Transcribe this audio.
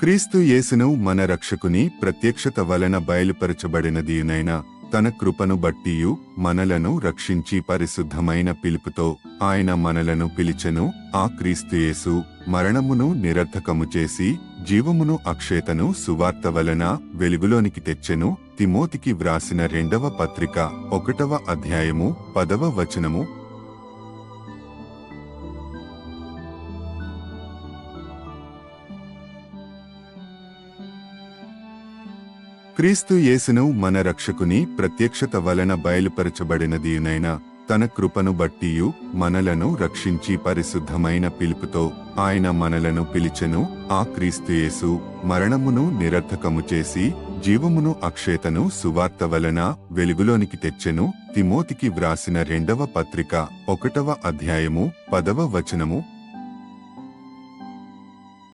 క్రీస్తు యేసును మన రక్షకుని ప్రత్యక్షత వలన బయలుపరచబడినదియునైన తన కృపను బట్టియు మనలను రక్షించి పరిశుద్ధమైన పిలుపుతో ఆయన మనలను పిలిచెను. ఆ క్రీస్తు యేసు మరణమును నిరర్థకము చేసి జీవమును అక్షేతను సువార్త వలన వెలుగులోనికి తెచ్చెను. తిమోతికి వ్రాసిన రెండవ పత్రిక ఒకటవ అధ్యాయము పదవ వచనము క్రీస్తు యేసును మన రక్షకుని ప్రత్యక్షత వలన బయలుపరచబడినదియునైన తన కృపను బట్టియు మనలను రక్షించి పరిశుద్ధమైన పిలుపుతో ఆయన మనలను పిలిచెను. ఆ క్రీస్తుయేసు మరణమును నిరర్థకము చేసి జీవమును అక్షేతను సువార్త వలన వెలుగులోనికి తెచ్చెను. తిమోతికి వ్రాసిన రెండవ పత్రిక ఒకటవ అధ్యాయము పదవ వచనము